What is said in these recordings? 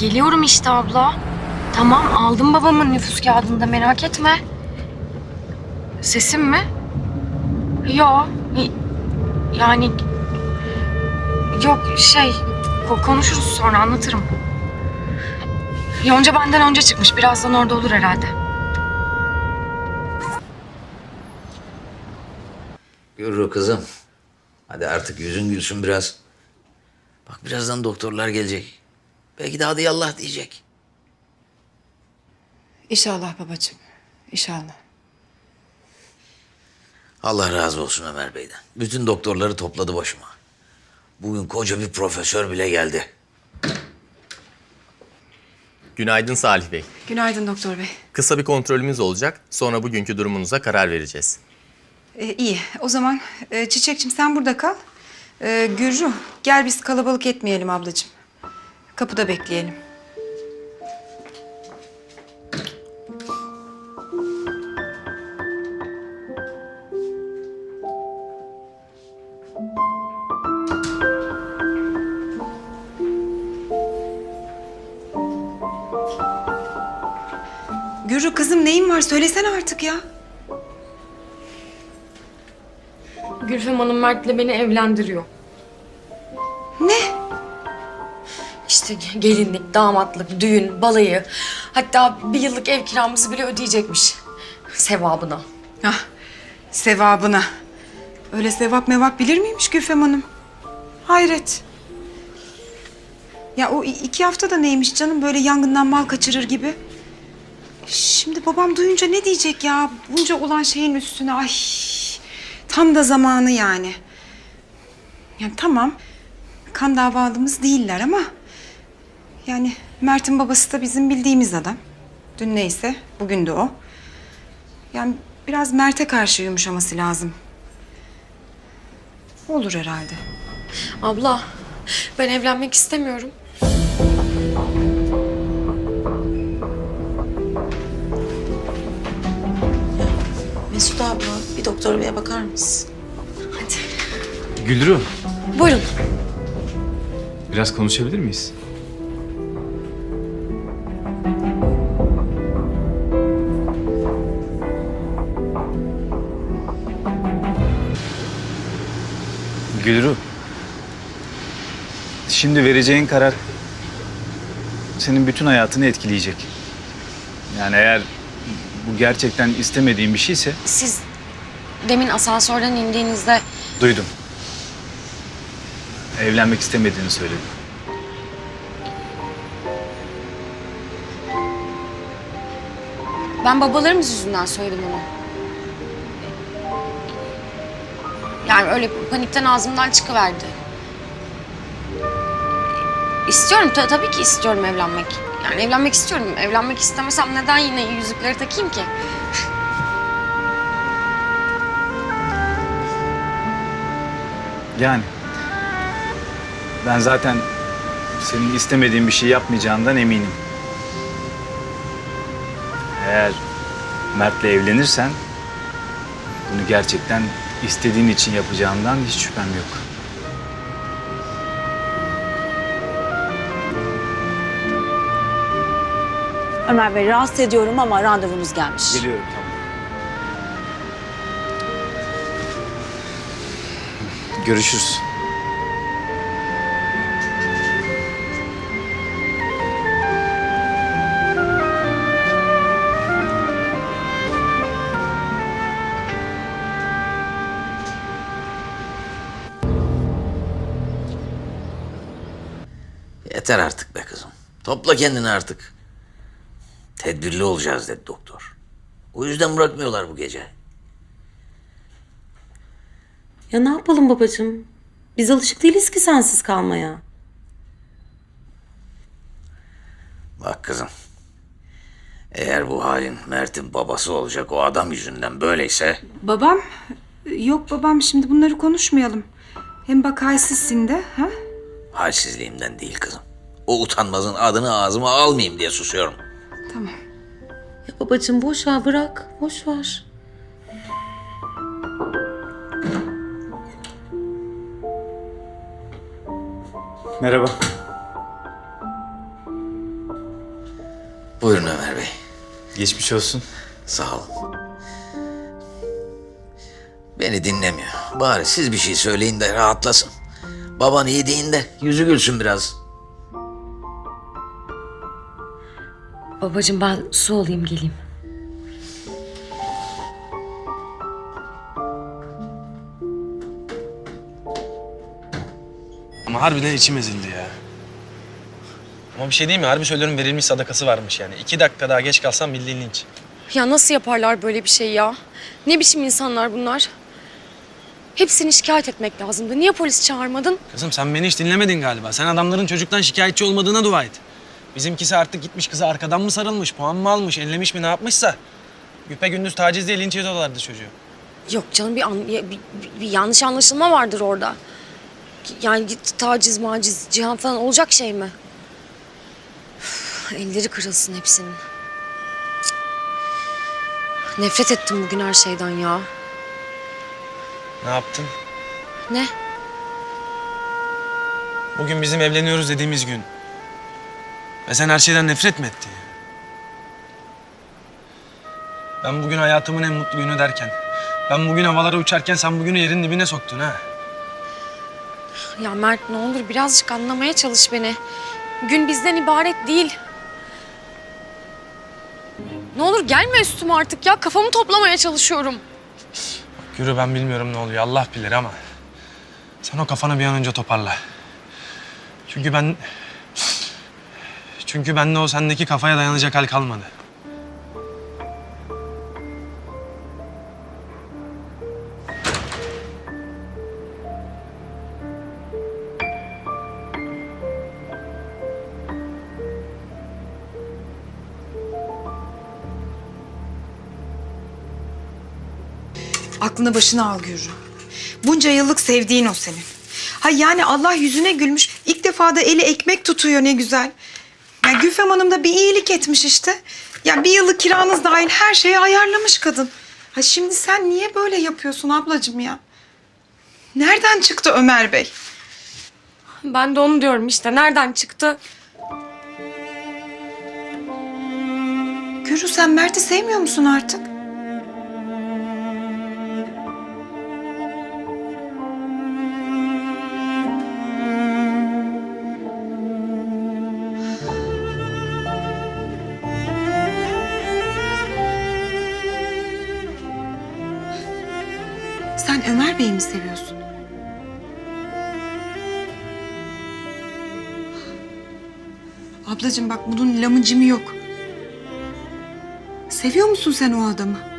Geliyorum işte abla. Tamam aldım babamın nüfus kağıdını da merak etme. Sesim mi? Yo. Yani yok şey ko- konuşuruz sonra anlatırım. Yonca benden önce çıkmış. Birazdan orada olur herhalde. Yürü kızım. Hadi artık yüzün gülsün biraz. Bak birazdan doktorlar gelecek. Belki de hadi yallah diyecek. İnşallah babacığım. İnşallah. Allah razı olsun Ömer Bey'den. Bütün doktorları topladı başıma. Bugün koca bir profesör bile geldi. Günaydın Salih Bey. Günaydın doktor bey. Kısa bir kontrolümüz olacak. Sonra bugünkü durumunuza karar vereceğiz. Ee, iyi. O zaman e, Çiçekçim sen burada kal. Ee, Gürru gel biz kalabalık etmeyelim ablacığım. Kapıda bekleyelim. Gürru kızım neyin var söylesene artık ya. Gülfem Hanım Mert'le beni evlendiriyor. Ne? İşte gelinlik, damatlık, düğün, balayı. Hatta bir yıllık ev kiramızı bile ödeyecekmiş. Sevabına. Ah, sevabına. Öyle sevap mevap bilir miymiş Gülfem Hanım? Hayret. Ya o iki hafta da neymiş canım böyle yangından mal kaçırır gibi. Şimdi babam duyunca ne diyecek ya? Bunca olan şeyin üstüne ay. Tam da zamanı yani. Yani tamam. Kan davalımız değiller ama yani Mert'in babası da bizim bildiğimiz adam. Dün neyse bugün de o. Yani biraz Mert'e karşı yumuşaması lazım. Olur herhalde. Abla, ben evlenmek istemiyorum. Mesut abla bir doktor beye bakar mısın? Gülru, Buyurun. biraz konuşabilir miyiz? Gülru. Şimdi vereceğin karar senin bütün hayatını etkileyecek. Yani eğer bu gerçekten istemediğin bir şeyse Siz demin asansörden indiğinizde duydum. Evlenmek istemediğini söyledin. ben babalarımız yüzünden söyledim onu. Yani öyle panikten ağzımdan çıkıverdi. İstiyorum ta- tabii ki istiyorum evlenmek. Yani evlenmek istiyorum. Evlenmek istemesem neden yine yüzükleri takayım ki? Yani ben zaten senin istemediğin bir şey yapmayacağından eminim. Eğer Mert'le evlenirsen bunu gerçekten istediğin için yapacağından hiç şüphem yok. Ömer Bey rahatsız ediyorum ama randevunuz gelmiş. Geliyorum tamam. Görüşürüz. Yeter artık be kızım. Topla kendini artık. Tedbirli olacağız dedi doktor. O yüzden bırakmıyorlar bu gece. Ya ne yapalım babacığım? Biz alışık değiliz ki sensiz kalmaya. Bak kızım. Eğer bu halin Mert'in babası olacak o adam yüzünden böyleyse... Babam? Yok babam şimdi bunları konuşmayalım. Hem bak halsizsin de. Ha? Halsizliğimden değil kızım. O utanmazın adını ağzıma almayayım diye susuyorum. Tamam. Ya babacığım boş ver bırak. Boş ver. Merhaba. Buyurun Ömer Bey. Geçmiş olsun. Sağ olun. Beni dinlemiyor. Bari siz bir şey söyleyin de rahatlasın. Baban iyi deyin de yüzü gülsün biraz. Babacığım ben su alayım geleyim. Ama harbiden içim ezildi ya. Ama bir şey değil mi? Harbi söylüyorum verilmiş sadakası varmış yani. İki dakika daha geç kalsam bildiğin linç. Ya nasıl yaparlar böyle bir şey ya? Ne biçim insanlar bunlar? Hepsini şikayet etmek lazımdı. Niye polis çağırmadın? Kızım sen beni hiç dinlemedin galiba. Sen adamların çocuktan şikayetçi olmadığına dua et. Bizimkisi artık gitmiş kıza arkadan mı sarılmış, puan mı almış, ellemiş mi ne yapmışsa. Güpe gündüz taciz diye linç ediyorlardı çocuğu. Yok canım bir, an- bir, bir- bir yanlış anlaşılma vardır orada. Yani taciz maciz cihan falan olacak şey mi? Üf, elleri kırılsın hepsinin. Nefret ettim bugün her şeyden ya. Ne yaptın? Ne? Bugün bizim evleniyoruz dediğimiz gün. Ve sen her şeyden nefret mi ettin? Ben bugün hayatımın en mutlu günü derken, ben bugün havalara uçarken sen bugünü yerin dibine soktun ha. Ya Mert ne olur birazcık anlamaya çalış beni. Gün bizden ibaret değil. Ne olur gelme üstüme artık ya. Kafamı toplamaya çalışıyorum. Yürü ben bilmiyorum ne oluyor Allah bilir ama sen o kafanı bir an önce toparla. Çünkü ben çünkü bende o sendeki kafaya dayanacak hal kalmadı. Aklını başına al Gürrü. Bunca yıllık sevdiğin o senin. Ha yani Allah yüzüne gülmüş. İlk defa da eli ekmek tutuyor ne güzel. Ya Gülfem Hanım da bir iyilik etmiş işte. Ya bir yıllık kiranız dahil her şeyi ayarlamış kadın. Ha şimdi sen niye böyle yapıyorsun ablacığım ya? Nereden çıktı Ömer Bey? Ben de onu diyorum işte. Nereden çıktı? Gürrü sen Mert'i sevmiyor musun artık? Sen Ömer Bey'i mi seviyorsun? Ablacığım bak bunun lamıcımı yok. Seviyor musun sen o adamı?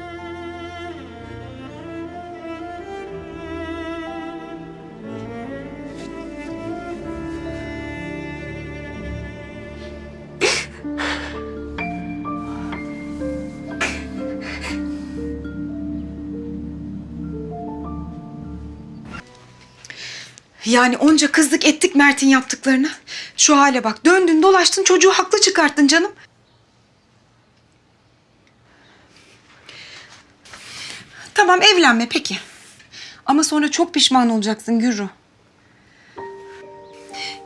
Yani onca kızlık ettik Mert'in yaptıklarını. Şu hale bak. Döndün dolaştın çocuğu haklı çıkarttın canım. Tamam evlenme peki. Ama sonra çok pişman olacaksın Gürru.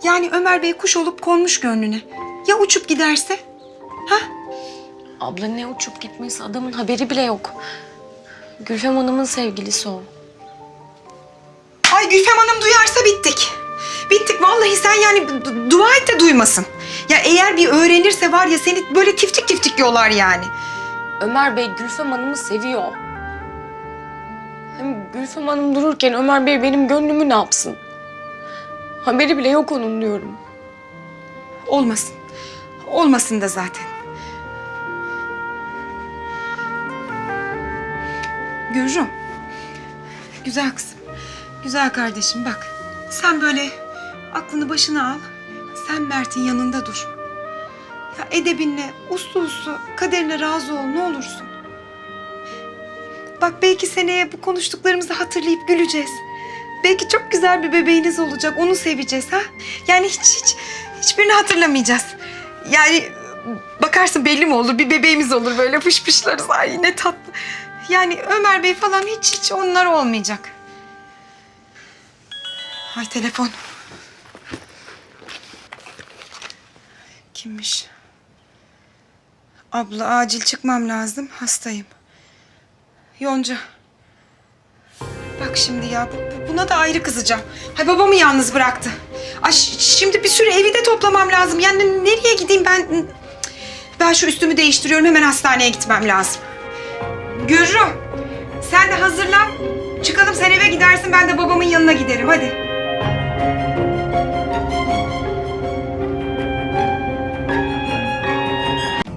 Yani Ömer Bey kuş olup konmuş gönlüne. Ya uçup giderse? Ha? Abla ne uçup gitmesi adamın haberi bile yok. Gülfem Hanım'ın sevgilisi o. Ay Gülfem Hanım duyarsa bittik. Bittik vallahi sen yani du- dua et de duymasın. Ya eğer bir öğrenirse var ya seni böyle tiftik tiftik yollar yani. Ömer Bey Gülfem Hanım'ı seviyor. Hem Gülfem Hanım dururken Ömer Bey benim gönlümü ne yapsın? Haberi bile yok onun diyorum. Olmasın. Olmasın da zaten. Gürrüm. Güzel kızım. Güzel kardeşim bak. Sen böyle aklını başına al. Sen Mert'in yanında dur. Ya edebinle, uslu uslu kaderine razı ol ne olursun. Bak belki seneye bu konuştuklarımızı hatırlayıp güleceğiz. Belki çok güzel bir bebeğiniz olacak. Onu seveceğiz ha. Yani hiç hiç hiçbirini hatırlamayacağız. Yani bakarsın belli mi olur? Bir bebeğimiz olur böyle fışfışlarız. Ay ne tatlı. Yani Ömer Bey falan hiç hiç onlar olmayacak. Ay telefon. Kimmiş? Abla acil çıkmam lazım. Hastayım. Yonca. Bak şimdi ya bu- bu- buna da ayrı kızacağım. Hay babamı yalnız bıraktı. Ay şimdi bir sürü evi de toplamam lazım. Yani nereye gideyim ben? Ben şu üstümü değiştiriyorum. Hemen hastaneye gitmem lazım. Gürru. Sen de hazırlan. Çıkalım sen eve gidersin. Ben de babamın yanına giderim. Hadi.